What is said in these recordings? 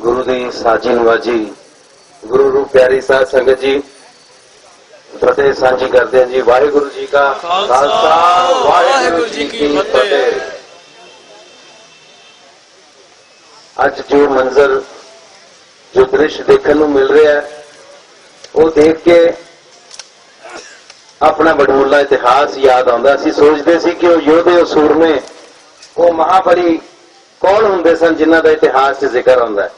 ਗੁਰੂ ਦੀ ਸਾਜੀ ਨਵਾਜੀ ਗੁਰੂ ਰੂਪ ਪਿਆਰੀ ਸਾਧ ਸੰਗਤ ਜੀ, ਫਤਿਹ ਸਾਂਝੀ ਕਰਦੇ ਹਾਂ ਜੀ। ਵਾਹਿਗੁਰੂ ਜੀ ਕਾ ਖਾਲਸਾ, ਵਾਹਿਗੁਰੂ ਜੀ ਕੀ ਫਤਿਹ। ਅੱਜ ਜੋ ਮੰਜ਼ਰ ਜੋ ਦ੍ਰਿਸ਼ ਦੇਖਣ ਨੂੰ ਮਿਲ ਰਿਹਾ ਹੈ, ਉਹ ਦੇਖ ਕੇ ਆਪਣਾ ਬਡਮੁੱਲਾ ਇਤਿਹਾਸ ਯਾਦ ਆਉਂਦਾ। ਸੀ ਸੋਚਦੇ ਸੀ ਕਿ ਉਹ ਯੋਧੇ, ਉਹ ਸੂਰਮੇ, ਉਹ ਮਹਾਬਲੀ ਕੌਣ ਹੁੰਦੇ ਸਨ ਜਿਨ੍ਹਾਂ ਦਾ ਇਤਿਹਾਸ 'ਚ ਜ਼ਿਕਰ ਆਉਂਦਾ ਹੈ?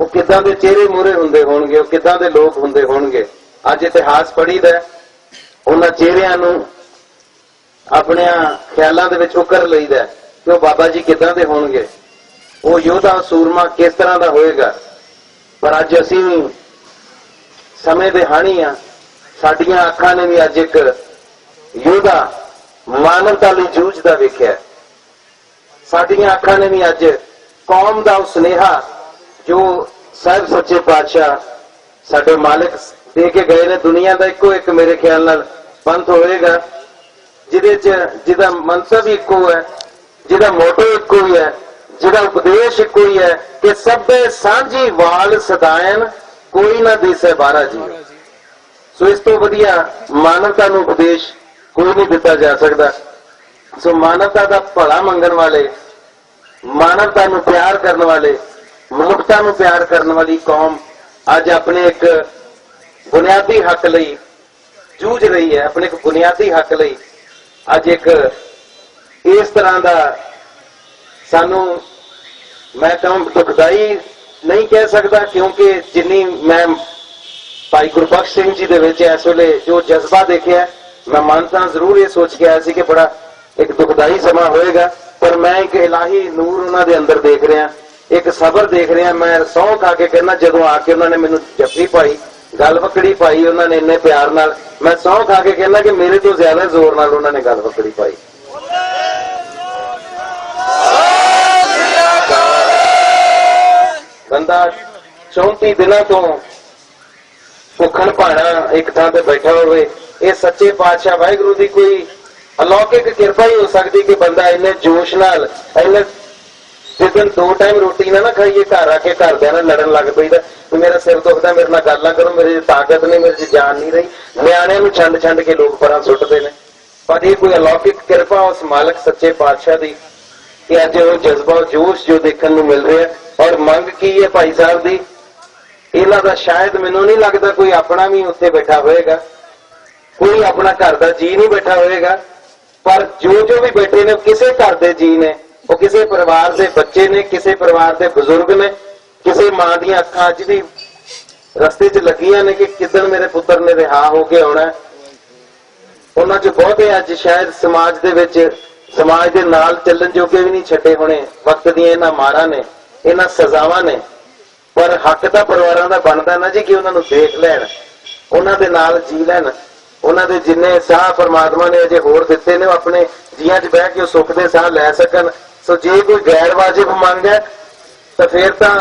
ਉਹ ਕਿੱਦਾਂ ਦੇ ਚਿਹਰੇ ਮੂਰੇ ਹੁੰਦੇ ਹੋਣਗੇ ਉਹ ਕਿੱਦਾਂ ਦੇ ਲੋਕ ਹੁੰਦੇ ਹੋਣਗੇ? ਅੱਜ ਇਤਿਹਾਸ ਪੜ੍ਹੀਦਾ ਹੈ, ਉਹਨਾਂ ਚਿਹਰਿਆਂ ਨੂੰ ਆਪਣਿਆਂ ਖਿਆਲਾਂ ਦੇ ਵਿੱਚ ਉਕਰ ਲਈਦਾ ਕਿ ਉਹ ਬਾਬਾ ਜੀ ਕਿੱਦਾਂ ਦੇ ਹੋਣਗੇ। ਉਹ ਯੋਧਾ ਸੂਰਮਾ ਕਿਸ ਤਰ੍ਹਾਂ ਦਾ ਹੋਏਗਾ? ਪਰ ਅੱਜ ਅਸੀਂ ਸਮੇਂ ਦੇ ਹਾਣੀ ਆ ਸਾਡੀਆਂ ਅੱਖਾਂ ਨੇ ਵੀ ਅੱਜ ਇੱਕ ਯੋਧਾ ਮਾਨਵਤਾ ਲਈ ਜੂਝਦਾ ਵੇਖਿਆ ਸਾਡੀਆਂ ਅੱਖਾਂ ਨੇ ਵੀ ਅੱਜ ਕੌਮ ਦਾ ਸੁਨੇਹਾ ਜੋ ਸਾਹਿਬ ਸੱਚੇ ਪਾਤਸ਼ਾਹ ਸਾਡੇ ਮਾਲਕ ਦੇ ਕੇ ਗਏ ਨੇ, ਦੁਨੀਆ ਦਾ ਇੱਕੋ ਇੱਕ ਮੇਰੇ ਖਿਆਲ ਨਾਲ ਪੰਥ ਹੋਏਗਾ, ਜਿਹਦੇ ਚ ਜਿਹਦਾ ਮੰਤਵ ਇੱਕੋ ਹੈ, ਜਿਹਦਾ ਮੋਟੋ ਇੱਕੋ ਹੀ ਹੈ, ਜਿਹਦਾ ਉਪਦੇਸ਼ ਇੱਕੋ ਹੀ ਹੈ ਕਿ ਸਭੇ ਸਾਂਝੀ ਵਾਲ ਸਦਾਇਨ ਕੋਈ ਨਾ ਦਿਸੇ ਬਾਰਾ ਜੀ। ਸੋ ਇਸ ਤੋਂ ਵਧੀਆ ਮਾਨਵਤਾ ਨੂੰ ਉਪਦੇਸ਼ ਕੋਈ ਨਹੀਂ ਦਿੱਤਾ ਜਾ ਸਕਦਾ। ਸੋ ਮਾਨਵਤਾ ਦਾ ਭਲਾ ਮੰਗਣ ਵਾਲੇ, ਮਾਨਵਤਾ ਨੂੰ ਪਿਆਰ ਕਰਨ ਵਾਲੇ ਮਨੁੱਖਤਾ ਨੂੰ ਪਿਆਰ ਕਰਨ ਵਾਲੀ ਕੌਮ ਅੱਜ ਆਪਣੇ ਇੱਕ ਬੁਨਿਆਦੀ ਹੱਕ ਲਈ ਜੂਝ ਰਹੀ ਹੈ, ਆਪਣੇ ਇੱਕ ਬੁਨਿਆਦੀ ਹੱਕ ਲਈ ਅੱਜ ਇੱਕ ਇਸ ਤਰ੍ਹਾਂ ਦਾ ਸਾਨੂੰ ਮੈਂ ਕਹਾਂ ਦੁਖਦਾਈ ਨਹੀਂ ਕਹਿ ਸਕਦਾ ਕਿਉਂਕਿ ਜਿੰਨੀ ਮੈਂ ਭਾਈ ਗੁਰਬਖਸ਼ ਸਿੰਘ ਜੀ ਦੇ ਵਿੱਚ ਇਸ ਵੇਲੇ ਜੋ ਜਜ਼ਬਾ ਦੇਖਿਆ, ਮੈਂ ਮੰਨਦਾ ਜ਼ਰੂਰ ਇਹ ਸੋਚ ਕੇ ਆਇਆ ਸੀ ਕਿ ਬੜਾ ਇੱਕ ਦੁਖਦਾਈ ਸਮਾਂ ਹੋਏਗਾ, ਪਰ ਮੈਂ ਇੱਕ ਇਲਾਹੀ ਨੂਰ ਉਹਨਾਂ ਦੇ ਅੰਦਰ ਦੇਖ ਰਿਹਾ। ਇੱਕ ਸਬਰ ਦੇਖ ਰਿਹਾ ਮੈਂ, ਸਹੁੰ ਖਾ ਕੇ ਕਹਿੰਦਾ, ਜਦੋਂ ਆ ਕੇ ਉਹਨਾਂ ਨੇ ਮੈਨੂੰ ਜੱਫੀ ਪਾਈ, ਗੱਲ ਵਕੜੀ ਪਾਈ ਉਹਨਾਂ ਨੇ ਇੰਨੇ ਪਿਆਰ ਨਾਲ। ਮੈਂ ਸਹੁੰ ਖਾ ਕੇ ਕਹਿੰਦਾ ਕਿ ਮੇਰੇ ਤੋਂ ਜ਼ਿਆਦਾ ਜ਼ੋਰ ਨਾਲ ਉਹਨਾਂ ਨੇ ਗੱਲ ਵਕੜੀ ਪਾਈ। ਬੰਦਾ 34 ਦਿਨਾਂ ਤੋਂ ਭੁੱਖਣ ਭਾਣਾ ਇੱਕ ਥਾਂ ਤੇ ਬੈਠਾ ਹੋਵੇ, ਇਹ ਸੱਚੇ ਪਾਤਸ਼ਾਹ ਵਾਹਿਗੁਰੂ ਦੀ ਕੋਈ ਅਲੌਕਿਕ ਕਿਰਪਾ ਹੀ ਹੋ ਸਕਦੀ ਕਿ ਬੰਦਾ ਇੰਨੇ ਜੋਸ਼ ਨਾਲ, ਇੰਨੇ ਜਿੱਦਨ ਦੋ ਟਾਈਮ ਰੋਟੀ ਨਾ ਨਾ ਖਾਈਏ, ਘਰ ਆ ਕੇ ਘਰਦਿਆਂ ਨਾਲ ਲੜਨ ਲੱਗ ਪਈਦਾ। ਵੀ ਮੇਰਾ ਸਿਰ ਦੁਖਦਾ, ਮੇਰੇ ਨਾਲ ਗੱਲ ਨਾ ਕਰੋ, ਮੇਰੇ 'ਚ ਤਾਕਤ ਨਹੀਂ, ਮੇਰੇ 'ਚ ਜਾਨ ਨਹੀਂ ਰਹੀ। ਨਿਆਣਿਆਂ ਨੂੰ ਛੰਡ ਛੰਡ ਕੇ ਲੋਕ ਪਰਾਂ ਸੁੱਟਦੇ ਨੇ। ਪਰ ਇਹ ਕੋਈ ਅਲੌਕਿਕ ਕਿਰਪਾ ਉਸ ਮਾਲਕ ਸੱਚੇ ਪਾਤਸ਼ਾਹ ਦੀ ਕਿ ਅੱਜ ਉਹ ਜਜ਼ਬਾ, ਜੋਸ਼ ਜੋ ਦੇਖਣ ਨੂੰ ਮਿਲ ਰਿਹਾ ਔਰ ਮੰਗ ਕੀ ਹੈ ਭਾਈ ਸਾਹਿਬ ਦੀ? ਇਹਨਾਂ ਦਾ ਸ਼ਾਇਦ ਮੈਨੂੰ ਨਹੀਂ ਲੱਗਦਾ ਕੋਈ ਆਪਣਾ ਵੀ ਉੱਥੇ ਬੈਠਾ ਹੋਏਗਾ। ਕੋਈ ਆਪਣਾ ਘਰ ਦਾ ਜੀ ਨਹੀਂ ਬੈਠਾ ਹੋਏਗਾ। ਪਰ ਜੋ ਜੋ ਵੀ ਬੈਠੇ ਨੇ ਕਿਸੇ ਘਰ ਦੇ ਜੀ ਨੇ। ਉਹ ਕਿਸੇ ਪਰਿਵਾਰ ਦੇ ਬੱਚੇ ਨੇ, ਕਿਸੇ ਪਰਿਵਾਰ ਦੇ ਬਜ਼ੁਰਗ ਨੇ, ਕਿਸੇ ਮਾਂ ਦੀਆਂ ਅੱਖਾਂ ਅੱਜ ਵੀ ਰਸਤੇ 'ਚ ਲੱਗੀਆਂ ਨੇ ਕਿ ਕਿਦਨ ਮੇਰੇ ਪੁੱਤਰ ਨੇ ਰਿਹਾ ਹੋ ਕੇ ਆਉਣਾ ਉਹਨਾਂ 'ਚ ਬਹੁਤੇ ਅੱਜ ਸ਼ਾਇਦ ਸਮਾਜ ਦੇ ਵਿੱਚ, ਸਮਾਜ ਦੇ ਨਾਲ ਚੱਲਣ ਜੋਗੇ ਵੀ ਨਹੀਂ ਛੱਡੇ ਹੋਣੇ, ਵਕਤ ਦੀਆਂ ਇਹਨਾਂ ਮਾਰਾਂ ਨੇ, ਇਹਨਾਂ ਸਜ਼ਾਵਾਂ ਨੇ। ਪਰ ਹੱਕ ਤਾਂ ਪਰਿਵਾਰਾਂ ਦਾ ਬਣਦਾ ਨਾ ਜੀ ਕਿ ਉਹਨਾਂ ਨੂੰ ਦੇਖ ਲੈਣ, ਉਹਨਾਂ ਦੇ ਨਾਲ ਜੀ ਲੈਣ। ਉਹਨਾਂ ਦੇ ਜਿੰਨੇ ਸਾਹ ਪਰਮਾਤਮਾ ਨੇ ਅਜੇ ਹੋਰ ਦਿੱਤੇ ਨੇ, ਉਹ ਆਪਣੇ ਜੀਆਂ 'ਚ ਬਹਿ ਕੇ ਉਹ ਸੁੱਖ ਦੇ ਸਾਹ ਲੈ ਸਕਣ। ਸੋ ਜੇ ਕੋਈ ਗੈਰ ਵਾਜਿਬ ਮੰਗ ਹੈ, ਤਾਂ ਫਿਰ ਤਾਂ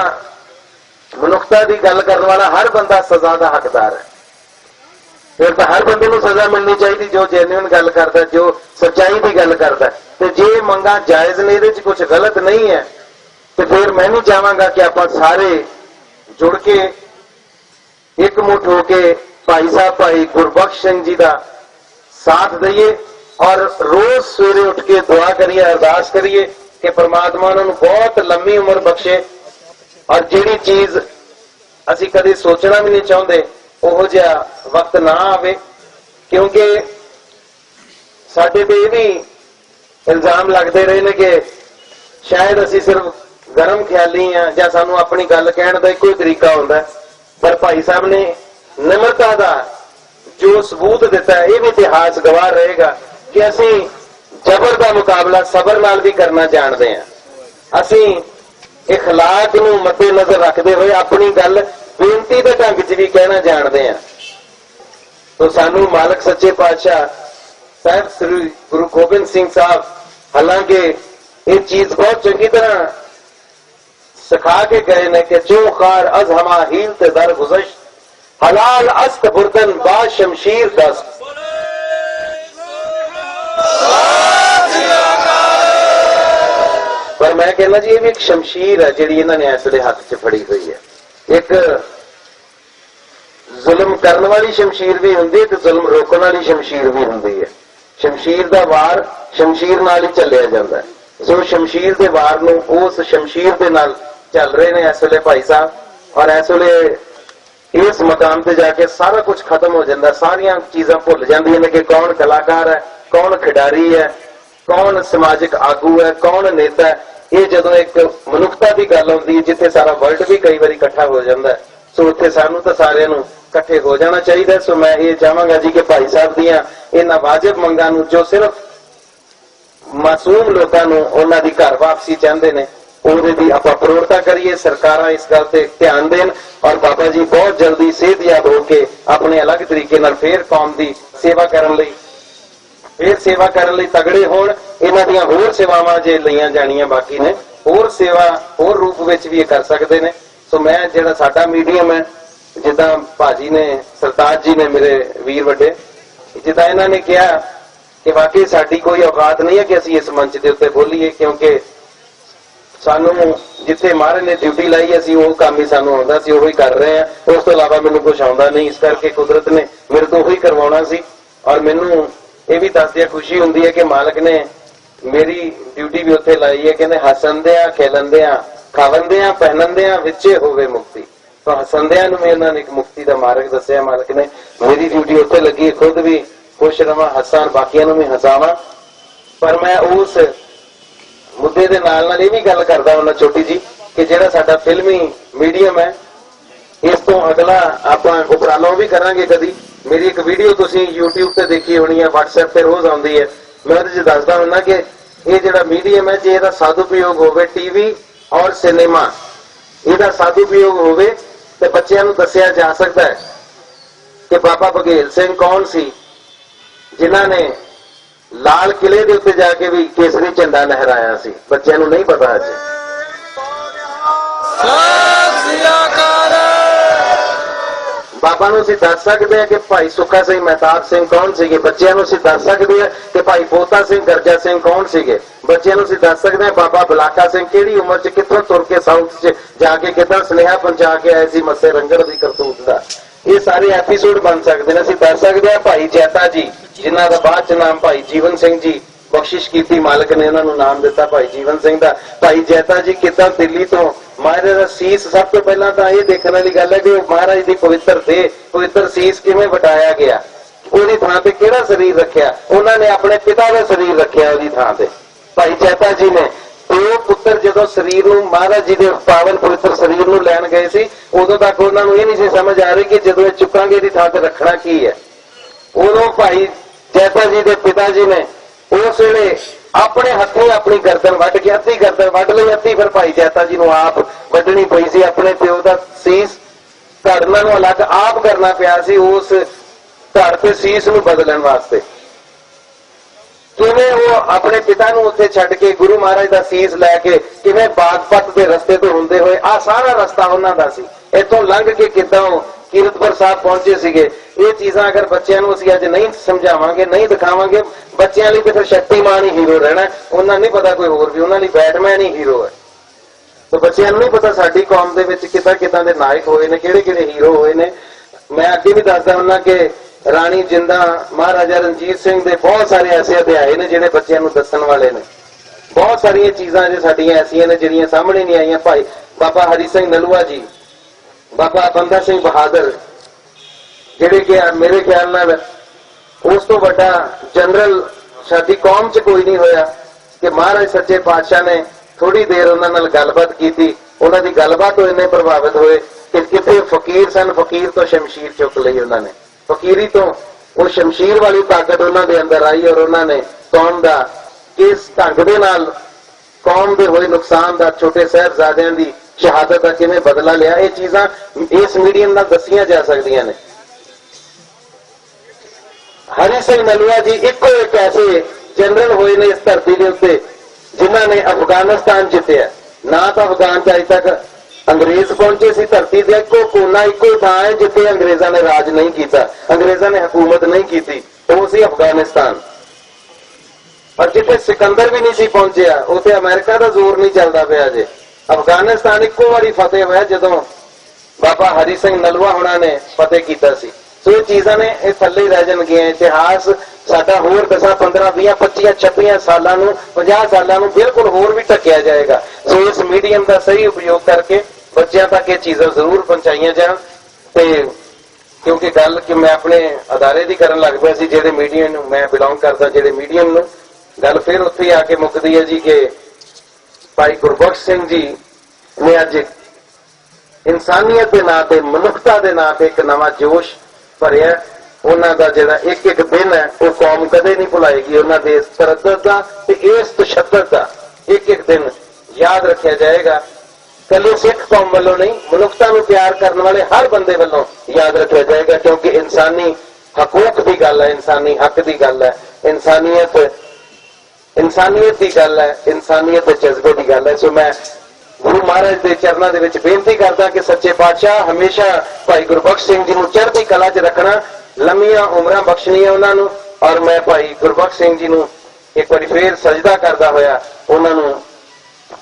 ਮਨੁੱਖਤਾ ਦੀ ਗੱਲ ਕਰਨ ਵਾਲਾ ਹਰ ਬੰਦਾ ਸਜ਼ਾ ਦਾ ਹੱਕਦਾਰ ਹੈ। ਫਿਰ ਤਾਂ ਹਰ ਬੰਦੇ ਨੂੰ ਸਜ਼ਾ ਮਿਲਣੀ ਚਾਹੀਦੀ, ਜੋ ਜੈਨੂਇਨ ਗੱਲ ਕਰਦਾ, ਜੋ ਸੱਚਾਈ ਦੀ ਗੱਲ ਕਰਦਾ। ਤੇ ਜੇ ਇਹ ਜਾਇਜ਼ ਨੇ, ਇਹਦੇ 'ਚ ਕੁਝ ਗਲਤ ਨਹੀਂ ਹੈ, ਤੇ ਫਿਰ ਮੈਂ ਨਹੀਂ ਚਾਹਾਂਗਾ ਕਿ ਆਪਾਂ ਸਾਰੇ ਜੁੜ ਕੇ ਇੱਕ ਮੁੱਠ ਹੋ ਕੇ ਭਾਈ ਸਾਹਿਬ, ਭਾਈ ਗੁਰਬਖਸ਼ ਸਿੰਘ ਜੀ ਦਾ ਸਾਥ ਦਈਏ ਔਰ ਰੋਜ਼ ਸਵੇਰੇ ਉੱਠ ਕੇ ਦੁਆ ਕਰੀਏ, ਅਰਦਾਸ ਕਰੀਏ। ਕਿ ਪ੍ਰਮਾਤਮਾ ਉਹਨਾਂ ਨੂੰ ਬਹੁਤ ਲੰਮੀ ਉਮਰ ਬਖਸ਼ੇ। ਔਰ ਜਿਹੜੀ ਚੀਜ਼ ਅਸੀਂ ਕਦੇ ਸੋਚਣਾ ਵੀ ਨਹੀਂ ਚਾਹੁੰਦੇ, ਉਹੋ ਜਿਹਾ ਵਕਤ ਨਾ ਆਵੇ। ਕਿਉਂਕਿ ਸਾਡੇ ਤੇ ਇਹ ਵੀ ਇਲਜ਼ਾਮ ਲੱਗਦੇ ਰਹੇ ਨੇ ਕਿ ਸ਼ਾਇਦ ਅਸੀਂ ਸਿਰਫ ਗਰਮ ਖਿਆਲੀ ਆ ਜਾਂ ਸਾਨੂੰ ਆਪਣੀ ਗੱਲ ਕਹਿਣ ਦਾ ਇੱਕੋ ਹੀ ਤਰੀਕਾ ਹੁੰਦਾ। ਪਰ ਭਾਈ ਸਾਹਿਬ ਨੇ ਨਿਮਰਤਾ ਦਾ ਜੋ ਸਬੂਤ ਦਿੱਤਾ, ਇਹ ਵੀ ਇਤਿਹਾਸ ਗਵਾਹ ਰਹੇਗਾ ਕਿ ਅਸੀਂ ਜ਼ਬਰ ਦਾ ਮੁਕਾਬਲਾ ਸਬਰ ਨਾਲ ਵੀ ਕਰਨਾ ਜਾਣਦੇ ਹਾਂ ਅਸੀਂ اخلاق ਨੂੰ ਮੱਦੇ ਨਜ਼ਰ ਰੱਖਦੇ ਹੋਏ ਆਪਣੀ ਗੱਲ ਬੇਨਤੀ ਦੇ ਢੰਗ 'ਚ ਵੀ ਕਹਿਣਾ ਜਾਣਦੇ ਹਾਂ ਤੋ ਸਾਨੂੰ ਮਾਲਕ ਸੱਚੇ ਪਾਤਸ਼ਾਹ ਸਾਹਿਬ ਸ੍ਰੀ ਗੁਰੂ ਗੋਬਿੰਦ ਸਿੰਘ ਸਾਹਿਬ ਹਾਲਾਂਕਿ ਇਹ ਚੀਜ਼ ਬਹੁਤ ਚੰਗੀ ਤਰ੍ਹਾਂ ਸਿਖਾ ਕੇ ਗਏ ਨੇ ਕਿ ਜੋ ਖਾਰ ਅਜ਼ ਹਮਾ ਹੀਲ ਤੇ ਦਰ ਗੁਜ਼ਸ਼ ਹਲਾਲ ਅਸਤ ਬੁਰਦਨ ਬਾ ਸ਼ਮਸ਼ੀਰ ਦਸਤ ਪਰ ਮੈਂ ਕਹਿੰਦਾ ਜੀ, ਇਹ ਵੀ ਇੱਕ ਸ਼ਮਸ਼ੀਰ ਹੈ ਜਿਹੜੀ ਇਹਨਾਂ ਨੇ ਇਸ ਵੇਲੇ ਹੱਥ 'ਚ ਫੜੀ ਹੋਈ ਹੈ। ਇੱਕ ਜ਼ੁਲਮ ਕਰਨ ਵਾਲੀ ਸ਼ਮਸ਼ੀਰ ਵੀ ਹੁੰਦੀ ਹੈ ਤੇ ਜ਼ੁਲਮ ਰੋਕਣ ਵਾਲੀ ਸ਼ਮਸ਼ੀਰ ਵੀ ਹੁੰਦੀ ਹੈ। ਸ਼ਮਸ਼ੀਰ ਦਾ ਵਾਰ ਸ਼ਮਸ਼ੀਰ ਨਾਲ ਹੀ ਚੱਲਿਆ ਜਾਂਦਾ ਹੈ। ਸੋ ਸ਼ਮਸ਼ੀਰ ਦੇ ਵਾਰ ਨੂੰ ਉਸ ਸ਼ਮਸ਼ੀਰ ਦੇ ਨਾਲ ਚੱਲ ਰਹੇ ਨੇ ਇਸ ਵੇਲੇ ਭਾਈ ਸਾਹਿਬ। ਔਰ ਇਸ ਵੇਲੇ ਇਸ ਮਕਾਮ ਤੇ ਜਾ ਕੇ ਸਾਰਾ ਕੁਝ ਖਤਮ ਹੋ ਜਾਂਦਾ, ਸਾਰੀਆਂ ਚੀਜ਼ਾਂ ਭੁੱਲ ਜਾਂਦੀਆਂ ਨੇ ਕਿ ਕੌਣ ਕਲਾਕਾਰ ਹੈ ਕੌਣ ਖਿਡਾਰੀ ਹੈ, ਕੌਣ ਸਮਾਜਿਕ ਆਗੂ ਹੈ, ਕੌਣ ਨੇਤਾ ਹੈ, ਇਹ ਜਦੋਂ ਇੱਕ ਮਨੁੱਖਤਾ ਦੀ ਗੱਲ ਆਉਂਦੀ ਹੈ, ਜਿੱਥੇ ਸਾਰਾ ਵਰਲਡ ਵੀ ਕਈ ਵਾਰੀ ਇਕੱਠਾ ਹੋ ਜਾਂਦਾ ਹੈ। ਸੋ ਉੱਥੇ ਸਾਨੂੰ ਤਾਂ ਸਾਰਿਆਂ ਨੂੰ ਇਕੱਠੇ ਹੋ ਜਾਣਾ ਚਾਹੀਦਾ ਸੋ ਮੈਂ ਇਹ ਚਾਹਾਂਗਾ ਜੀ ਕਿ ਭਾਈ ਸਾਹਿਬ ਦੀਆਂ ਇਹਨਾਂ ਵਾਜਬ ਮੰਗਾਂ ਨੂੰ ਜੋ ਸਿਰਫ ਮਾਸੂਮ ਲੋਕਾਂ ਨੂੰ ਉਹਨਾਂ ਦੀ ਘਰ ਵਾਪਸੀ ਚਾਹੁੰਦੇ ਨੇ, ਉਹਦੇ ਦੀ ਆਪਾਂ ਪ੍ਰੋੜਤਾ ਕਰੀਏ, ਸਰਕਾਰਾਂ ਇਸ ਗੱਲ ਤੇ ਧਿਆਨ ਦੇਣ ਔਰ ਬਾਬਾ ਜੀ ਬਹੁਤ ਜਲਦੀ ਸਿਹਤਯਾਬ ਹੋ ਕੇ ਆਪਣੇ ਅਲੱਗ ਤਰੀਕੇ ਨਾਲ ਫੇਰ ਕੌਮ ਦੀ ਸੇਵਾ ਕਰਨ ਲਈ ਫਿਰ ਸੇਵਾ ਕਰਨ ਲਈ ਤਗੜੇ ਹੋਣ, ਇਹਨਾਂ ਦੀਆਂ ਹੋਰ ਸੇਵਾਵਾਂ ਜੇ ਲਈਆਂ ਜਾਣੀਆਂ ਬਾਕੀ ਨੇ, ਹੋਰ ਸੇਵਾ, ਹੋਰ ਰੂਪ ਵਿੱਚ ਵੀ ਇਹ ਕਰ ਸਕਦੇ ਨੇ। ਸੋ ਮੈਂ ਜਿਹੜਾ ਸਾਡਾ ਮੀਡੀਅਮ ਹੈ, ਜਿੱਦਾਂ ਭਾਜੀ ਨੇ, ਸਰਤਾਜ ਜੀ ਨੇ ਮੇਰੇ ਵੀਰ ਵੱਡੇ, ਜਿੱਦਾਂ ਇਹਨਾਂ ਨੇ ਕਿਹਾ ਕਿ ਵਾਕਈ ਸਾਡੀ ਕੋਈ ਔਕਾਤ ਨਹੀਂ ਹੈ ਕਿ ਅਸੀਂ ਇਸ ਮੰਚ ਦੇ ਉੱਤੇ ਬੋਲੀਏ, ਕਿਉਂਕਿ ਸਾਨੂੰ ਜਿੱਥੇ ਮਹਾਰਾਜ ਨੇ ਡਿਊਟੀ ਲਾਈ ਅਸੀਂ ਉਹ ਕੰਮ ਹੀ ਸਾਨੂੰ ਆਉਂਦਾ ਸੀ, ਉਹੀ ਕਰ ਰਹੇ ਆ ਉਸ ਤੋਂ ਇਲਾਵਾ ਮੈਨੂੰ ਕੁਝ ਆਉਂਦਾ ਨਹੀਂ, ਇਸ ਕਰਕੇ ਕੁਦਰਤ ਨੇ ਮੇਰੇ ਤੋਂ ਉਹੀ ਕਰਵਾਉਣਾ ਸੀ। ਔਰ ਮੈਨੂੰ ਇਹ ਵੀ ਦੱਸਦੇ ਆ, ਖੁਸ਼ੀ ਹੁੰਦੀ ਹੈ ਕਿ ਮਾਲਕ ਨੇ ਮੇਰੀ ਡਿਊਟੀ ਵੀ ਉੱਥੇ ਲਾਈ ਹੈ। ਕਹਿੰਦੇ ਹੱਸਣਦਿਆਂ ਖੇਲਣਦਿਆਂ ਖਾਵੰਦਿਆਂ ਪਹਿਨੰਦਿਆਂ ਵਿੱਚੇ ਹੋਵੇ ਮੁਕਤੀ। ਤਾਂ ਹੱਸਣਦਿਆਂ ਨੂੰ ਇਹਨਾਂ ਨੇ ਇੱਕ ਮੁਕਤੀ ਦਾ ਮਾਰਗ ਦੱਸਿਆ। ਮਾਲਕ ਨੇ ਮੇਰੀ ਡਿਊਟੀ ਉੱਥੇ ਲੱਗੀ ਖੁਦ ਵੀ ਖੁਸ਼ ਰਵਾਂ, ਹੱਸਾਂ, ਬਾਕੀਆਂ ਨੂੰ ਵੀ ਹਸਾਵਾਂ। ਪਰ ਮੈਂ ਉਸ ਮੁੱਦੇ ਦੇ ਨਾਲ ਨਾਲ ਇਹ ਵੀ ਗੱਲ ਕਰਦਾ ਉਹਨਾਂ ਛੋਟੀ ਜੀ ਕਿ ਜਿਹੜਾ ਸਾਡਾ ਫਿਲਮੀ ਮੀਡੀਅਮ ਹੈ, ਇਸ ਤੋਂ ਅਗਲਾ ਆਪਾਂ ਉਪਰਾਲਾ ਉਹ ਵੀ ਕਰਾਂਗੇ ਕਦੀ। ਮੇਰੀ ਇੱਕ ਵੀਡੀਓ ਤੁਸੀਂ YouTube ਤੇ ਦੇਖੀ ਹੋਣੀ ਹੈ WhatsApp ਤੇ ਰੋਜ਼ ਆਉਂਦੀ ਹੈ ਮੈਂ ਉਹਦੇ 'ਚ ਦੱਸਦਾ ਹੁੰਦਾ ਕਿ ਇਹ ਜਿਹੜਾ ਮੀਡੀਅਮ ਹੈ, ਜੇ ਇਹਦਾ ਸਦਉਪਯੋਗ ਹੋਵੇ ਟੀਵੀ ਔਰ ਸਿਨੇਮਾ ਇਹਦਾ ਸਦਉਪਯੋਗ ਹੋਵੇ ਤੇ ਬੱਚਿਆਂ ਨੂੰ ਦੱਸਿਆ ਜਾ ਸਕਦਾ ਹੈ ਕਿ ਬਾਬਾ ਬਘੇਲ ਸਿੰਘ ਕੌਣ ਸੀ, ਜਿਨ੍ਹਾਂ ਨੇ ਲਾਲ ਕਿਲੇ ਦੇ ਉੱਤੇ ਜਾ ਕੇ ਵੀ ਕੇਸਰੀ ਝੰਡਾ ਲਹਿਰਾਇਆ ਸੀ। ਬੱਚਿਆਂ ਨੂੰ ਨਹੀਂ ਪਤਾ ਅੱਜ। ਬਾਬਾ ਨੂੰ ਅਸੀਂ ਦੱਸ ਸਕਦੇ ਹਾਂ ਕਿ ਭਾਈ ਸੁੱਖਾ ਸਿੰਘ ਮਹਿਤਾਬ ਸਿੰਘ ਕੌਣ ਸੀਗੇ? ਬੱਚਿਆਂ ਨੂੰ ਅਸੀਂ ਦੱਸ ਸਕਦੇ ਹਾਂ ਕਿ ਭਾਈ ਪੋਤਾ ਸਿੰਘ, ਗਰਜਾ ਸਿੰਘ ਕੌਣ ਸੀਗੇ? ਬੱਚਿਆਂ ਨੂੰ ਅਸੀਂ ਦੱਸ ਸਕਦੇ ਹਾਂ ਬਾਬਾ ਬਲਾਕਾ ਸਿੰਘ ਕਿਹੜੀ ਉਮਰ 'ਚ, ਕਿੱਥੋਂ ਤੁਰ ਕੇ ਸਾਊਥ 'ਚ ਜਾ ਕੇ ਕਿੱਦਾਂ ਸੁਨੇਹਾ ਪਹੁੰਚਾ ਕੇ ਆਏ ਸੀ ਮੱਸੇ ਰੰਗੜ ਦੀ ਕਰਤੂਤ ਦਾ? ਇਹ ਸਾਰੇ ਐਪੀਸੋਡ ਬਣ ਸਕਦੇ ਨੇ। ਅਸੀਂ ਦੱਸ ਸਕਦੇ ਹਾਂ ਭਾਈ ਜੈਤਾ ਜੀ, ਜਿਨ੍ਹਾਂ ਦਾ ਬਾਅਦ ਚ ਨਾਮ ਭਾਈ ਜੀਵਨ ਸਿੰਘ ਜੀ ਬਖਸ਼ਿਸ਼ ਕੀਤੀ, ਮਾਲਕ ਨੇ ਉਹਨਾਂ ਨੂੰ ਨਾਮ ਦਿੱਤਾ ਭਾਈ ਜੀਵਨ ਸਿੰਘ ਦਾ। ਭਾਈ ਜੈਤਾ ਜੀ ਕਿੱਦਾਂ ਦਿੱਲੀ ਤੋਂ ਮਹਾਰਾਜ ਦਾ ਸੀਸ ਸਭ ਤੋਂ ਪਹਿਲਾਂ ਤਾਂ ਇਹ ਦੇਖਣ ਵਾਲੀ ਗੱਲ ਹੈ ਕਿ ਮਹਾਰਾਜ ਦੀ ਪਵਿੱਤਰ ਦੇਹ ਪਵਿੱਤਰ ਸੀਸ ਕਿਵੇਂ ਵਟਾਇਆ ਗਿਆ। ਉਹਦੀ ਥਾਂ ਤੇ ਕਿਹੜਾ ਸਰੀਰ ਰੱਖਿਆ? ਉਹਨਾਂ ਨੇ ਆਪਣੇ ਪਿਤਾ ਦਾ ਸਰੀਰ ਰੱਖਿਆ ਉਹਦੀ ਥਾਂ ਤੇ। ਭਾਈ ਜੈਤਾ ਜੀ ਨੇ ਉਹ ਪੁੱਤਰ ਜਦੋਂ ਸਰੀਰ ਨੂੰ ਮਹਾਰਾਜ ਜੀ ਦੇ ਪਾਵਨ ਪਵਿੱਤਰ ਸਰੀਰ ਨੂੰ ਲੈਣ ਗਏ ਸੀ, ਉਦੋਂ ਤੱਕ ਉਹਨਾਂ ਨੂੰ ਇਹ ਨਹੀਂ ਸੀ ਸਮਝ ਆ ਰਹੀ ਕਿ ਜਦੋਂ ਇਹ ਚੁੱਕਾਂਗੇ ਇਹਦੀ ਥਾਂ ਤੇ ਰੱਖਣਾ ਕੀ ਹੈ। ਉਦੋਂ ਭਾਈ ਜੈਤਾ ਜੀ ਦੇ ਪਿਤਾ ਜੀ ਨੇ ਉਸ ਵੇਲੇ ਆਪਣੇ ਹੱਥੀਂ ਆਪਣੀ ਗਰਦਨ ਵੱਢ ਕੇ, ਅੱਧੀ ਗਰਦਨ ਵੱਢ ਲਈ, ਅੱਧੀ ਫਿਰ ਭਾਈ ਨੂੰ ਆਪ ਵੱਢਣੀ ਪਈ ਸੀ, ਆਪਣੇ ਪਿਓ ਦਾ ਸੀਸ ਧੜਨਾ ਨੂੰ ਅਲੱਗ ਆਪ ਕਰਨਾ ਪਿਆ ਸੀ, ਉਸ ਧੜ ਤੇ ਸੀਸ ਨੂੰ ਬਦਲਣ ਵਾਸਤੇ। ਕਿਵੇਂ ਉਹ ਆਪਣੇ ਪਿਤਾ ਨੂੰ ਉੱਥੇ ਛੱਡ ਕੇ ਗੁਰੂ ਮਹਾਰਾਜ ਦਾ ਸੀਸ ਲੈ ਕੇ ਕਿਵੇਂ ਬਾਗਪਤ ਦੇ ਰਸਤੇ ਤੋਂ ਹੁੰਦੇ ਹੋਏ ਆ ਸਾਰਾ ਰਸਤਾ ਉਹਨਾਂ ਦਾ ਸੀ। ਇੱਥੋਂ ਲੰਘ ਕੇ ਕਿੱਦਾਂ ਉਹ ਕੀਰਤਪੁਰ ਸਾਹਿਬ ਪਹੁੰਚੇ ਸੀਗੇ। ਇਹ ਚੀਜ਼ਾਂ ਅਗਰ ਬੱਚਿਆਂ ਨੂੰ ਅਸੀਂ ਅੱਜ ਨਹੀਂ ਸਮਝਾਵਾਂਗੇ, ਨਹੀਂ ਦਿਖਾਵਾਂਗੇ, ਬੱਚਿਆਂ ਲਈ ਤੇ ਫਿਰ ਸ਼ਕਤੀਮਾਨ ਹੀ ਹੀਰੋ ਰਹਿਣਾ, ਉਹਨਾਂ ਨਹੀਂ ਪਤਾ ਕੋਈ ਹੋਰ ਵੀ, ਉਹਨਾਂ ਲਈ ਬੈਟਮੈਨ ਹੀ ਹੀਰੋ ਹੈ। ਤੇ ਬੱਚਿਆਂ ਨੂੰ ਨਹੀਂ ਪਤਾ ਸਾਡੀ ਕੌਮ ਦੇ ਵਿੱਚ ਕਿੱਦਾਂ ਕਿੱਦਾਂ ਦੇ ਨਾਇਕ ਹੋਏ ਨੇ, ਕਿਹੜੇ ਕਿਹੜੇ ਹੀਰੋ ਹੋਏ ਨੇ। ਮੈਂ ਅੱਗੇ ਵੀ ਦੱਸਦਾ ਹੁੰਦਾ ਕਿ ਰਾਣੀ ਜਿੰਦਾ ਮਹਾਰਾਜਾ ਰਣਜੀਤ ਸਿੰਘ ਦੇ ਬਹੁਤ ਸਾਰੇ ਐਸੇ ਅਧਿਆਏ ਨੇ ਜਿਹੜੇ ਬੱਚਿਆਂ ਨੂੰ ਦੱਸਣ ਵਾਲੇ ਨੇ। ਬਹੁਤ ਸਾਰੀਆਂ ਚੀਜ਼ਾਂ ਜੇ ਸਾਡੀਆਂ ਐਸੀਆਂ ਨੇ ਜਿਹੜੀਆਂ ਸਾਹਮਣੇ ਨਹੀਂ ਆਈਆਂ। ਭਾਈ ਬਾਬਾ ਹਰੀ ਸਿੰਘ ਨਲੂਆ ਜੀ, ਬਾਬਾ ਬੰਦਾ ਸਿੰਘ ਬਹਾਦਰ, ਜਿਹੜੇ ਕਿ ਮੇਰੇ ਖਿਆਲ ਨਾਲ ਉਸ ਤੋਂ ਵੱਡਾ ਜਨਰਲ ਸਾਡੀ ਕੌਮ 'ਚ ਕੋਈ ਨਹੀਂ ਹੋਇਆ ਕਿ ਮਹਾਰਾਜ ਸੱਚੇ ਪਾਤਸ਼ਾਹ ਨੇ ਥੋੜੀ ਦੇਰ ਉਹਨਾਂ ਨਾਲ ਗੱਲਬਾਤ ਕੀਤੀ, ਉਹਨਾਂ ਦੀ ਗੱਲਬਾਤ ਤੋਂ ਇੰਨੇ ਪ੍ਰਭਾਵਿਤ ਹੋਏ ਕਿ ਕਿਤੇ ਫਕੀਰ ਸਨ, ਫਕੀਰ ਤੋਂ ਸ਼ਮਸ਼ੀਰ ਚੁੱਕ ਲਈ ਉਹਨਾਂ ਨੇ। ਫਕੀਰੀ ਤੋਂ ਉਹ ਸ਼ਮਸ਼ੀਰ ਵਾਲੀ ਤਾਕਤ ਉਹਨਾਂ ਦੇ ਅੰਦਰ ਆਈ ਔਰ ਉਹਨਾਂ ਨੇ ਕੌਮ ਦਾ ਇਸ ਢੰਗ ਦੇ ਨਾਲ ਕੌਮ ਦੇ ਹੋਏ ਨੁਕਸਾਨ ਦਾ ਛੋਟੇ ਸਾਹਿਬਜ਼ਾਦਿਆਂ ਦੀ ਸ਼ਹਾਦਤ ਦਾ ਕਿਵੇਂ ਬਦਲਾ ਲਿਆ, ਇਹ ਚੀਜ਼ਾਂ ਇਸ ਮੀਡੀਅਮ ਨਾਲ ਦੱਸੀਆਂ ਜਾ ਸਕਦੀਆਂ ਨੇ। ਹਰੀ ਸਿੰਘ ਨਲੂਆ ਜੀ ਇੱਕੋ ਇੱਕ ਐਸੇ ਜਨਰਲ ਹੋਏ ਨੇ ਇਸ ਧਰਤੀ ਦੇ ਉੱਤੇ। ਜਿਨ੍ਹਾਂ ਨੇ ਅਫਗਾਨਿਸਤਾਨ ਜਿੱਤਿਆ, ਨਾ ਤਾਂ ਅਫਗਾਨ ਚ ਅਜੇ ਤੱਕ ਅੰਗਰੇਜ਼ ਪਹੁੰਚੇ ਸੀ, ਧਰਤੀ ਦੇ ਇੱਕੋ ਕੋਨਾ, ਇੱਕੋ ਥਾਂ ਹੈ ਜਿੱਥੇ ਅੰਗਰੇਜ਼ਾਂ ਨੇ ਰਾਜ ਨਹੀਂ ਕੀਤਾ, ਅੰਗਰੇਜ਼ਾਂ ਨੇ ਹਕੂਮਤ ਨਹੀਂ ਕੀਤੀ, ਉਹ ਸੀ ਅਫਗਾਨਿਸਤਾਨ। ਪਰ ਜਿੱਥੇ ਸਿਕੰਦਰ ਵੀ ਨਹੀਂ ਸੀ ਪਹੁੰਚਿਆ, ਉੱਥੇ ਅਮਰੀਕਾ ਦਾ ਜ਼ੋਰ ਨਹੀਂ ਚੱਲਦਾ ਪਿਆ ਜੇ ਅਫਗਾਨਿਸਤਾਨ ਇੱਕੋ ਵਾਰੀ ਫਤਿਹ ਹੋਇਆ ਜਦੋਂ ਬਾਬਾ ਹਰੀ ਸਿੰਘ ਨਲਵਾ ਹੁਣਾਂ ਨੇ ਫਤਿਹ ਕੀਤਾ ਸੀ। ਸੋ ਇਹ ਚੀਜ਼ਾਂ ਨੇ, ਇਹ ਥੱਲੇ ਹੀ ਰਹਿ ਜਾਣਗੀਆਂ, ਇਤਿਹਾਸ ਸਾਡਾ ਹੋਰ 10 15 20 25 26 ਸਾਲਾਂ ਨੂੰ 50 ਸਾਲਾਂ ਨੂੰ ਬਿਲਕੁਲ ਹੋਰ ਵੀ ਟੱਕਿਆ ਜਾਏਗਾ। ਸੋ ਇਸ ਮੀਡੀਅਮ ਦਾ ਸਹੀ ਉਪਯੋਗ ਕਰਕੇ ਬੱਚਿਆਂ ਤੱਕ ਇਹ ਚੀਜ਼ਾਂ ਜ਼ਰੂਰ ਪਹੁੰਚਾਈਆਂ ਜਾਣ। ਤੇ ਕਿਉਂਕਿ ਗੱਲ ਕਿ ਮੈਂ ਆਪਣੇ ਅਦਾਰੇ ਦੀ ਕਰਨ ਲੱਗ ਪਿਆ ਸੀ, ਜਿਹੜੇ ਮੀਡੀਅਮ ਨੂੰ ਮੈਂ ਬਿਲੋਂਗ ਕਰਦਾ, ਜਿਹੜੇ ਮੀਡੀਅਮ ਨੂੰ, ਗੱਲ ਫਿਰ ਉੱਥੇ ਆ ਕੇ ਮੁੱਕਦੀ ਹੈ ਜੀ ਕਿ ਭਾਈ ਗੁਰਬਖਸ਼ ਸਿੰਘ ਜੀ ਨੇ ਅੱਜ ਇਨਸਾਨੀਅਤ ਦੇ ਨਾਂ ਤੇ, ਮਨੁੱਖਤਾ ਦੇ ਨਾਂ ਤੇ ਇੱਕ ਨਵਾਂ ਜੋਸ਼ ਭਰਿਆ। ਉਹਨਾਂ ਦਾ ਜਿਹੜਾ ਇੱਕ ਇੱਕ ਦਿਨ ਹੈ, ਉਹ ਕੌਮ ਕਦੇ ਨਹੀਂ ਭੁਲਾਏਗੀ। ਉਹਨਾਂ ਦੇ ਇਸ ਤਰੱਦਦ ਦਾ ਤੇ ਇਸ ਤਸ਼ੱਦਦ ਦਾ ਇੱਕ ਇੱਕ ਦਿਨ ਯਾਦ ਰੱਖਿਆ ਜਾਏਗਾ। ਕੱਲੇ ਸਿੱਖ ਕੌਮ ਵੱਲੋਂ ਨਹੀਂ, ਮਨੁੱਖਤਾ ਨੂੰ ਪਿਆਰ ਕਰਨ ਵਾਲੇ ਹਰ ਬੰਦੇ ਵੱਲੋਂ ਯਾਦ ਰੱਖਿਆ ਜਾਏਗਾ, ਕਿਉਂਕਿ ਇਨਸਾਨੀ ਹਕੂਕ ਦੀ ਗੱਲ ਹੈ, ਇਨਸਾਨੀ ਹੱਕ ਦੀ ਗੱਲ ਹੈ। ਇਨਸਾਨੀਅਤ ਇਨਸਾਨੀਅਤ ਦੀ ਗੱਲ ਹੈ, ਇਨਸਾਨੀਅਤ ਦੇ ਜਜ਼ਬੇ ਦੀ ਗੱਲ ਹੈ। ਸੋ ਮੈਂ ਗੁਰੂ ਮਹਾਰਾਜ ਦੇ ਚਰਨਾਂ ਦੇ ਵਿੱਚ ਬੇਨਤੀ ਕਰਦਾ ਕਿ ਸੱਚੇ ਪਾਤਸ਼ਾਹ ਹਮੇਸ਼ਾ ਭਾਈ ਗੁਰਬਖਸ਼ ਸਿੰਘ ਜੀ ਨੂੰ ਚੜ੍ਹਦੀ ਕਲਾ 'ਚ ਰੱਖਣਾ, ਲੰਮੀਆਂ ਉਮਰਾਂ ਬਖਸ਼ਣੀਆਂ ਉਹਨਾਂ ਨੂੰ ਔਰ ਮੈਂ ਭਾਈ ਗੁਰਬਖਸ਼ ਸਿੰਘ ਜੀ ਨੂੰ ਇੱਕ ਵਾਰੀ ਫੇਰ ਸਜਦਾ ਕਰਦਾ ਹੋਇਆ, ਉਹਨਾਂ ਨੂੰ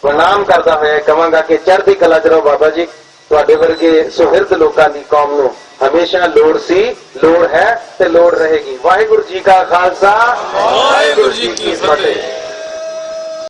ਪ੍ਰਣਾਮ ਕਰਦਾ ਹੋਇਆ ਕਵਾਂਗਾ ਕਿ ਚੜ੍ਹਦੀ ਕਲਾ 'ਚ ਰਹੋ ਬਾਬਾ ਜੀ। ਤੁਹਾਡੇ ਵਰਗੇ ਸੁਹਿਰਦ ਲੋਕਾਂ ਦੀ ਕੌਮ ਨੂੰ ਹਮੇਸ਼ਾ ਲੋੜ ਸੀ, ਲੋੜ ਹੈ ਤੇ ਲੋੜ ਰਹੇਗੀ। ਵਾਹਿਗੁਰੂ ਜੀ ਕਾ ਖਾਲਸਾ, ਵਾਹਿਗੁਰੂ ਜੀ ਕੀ ਫਤਿਹ।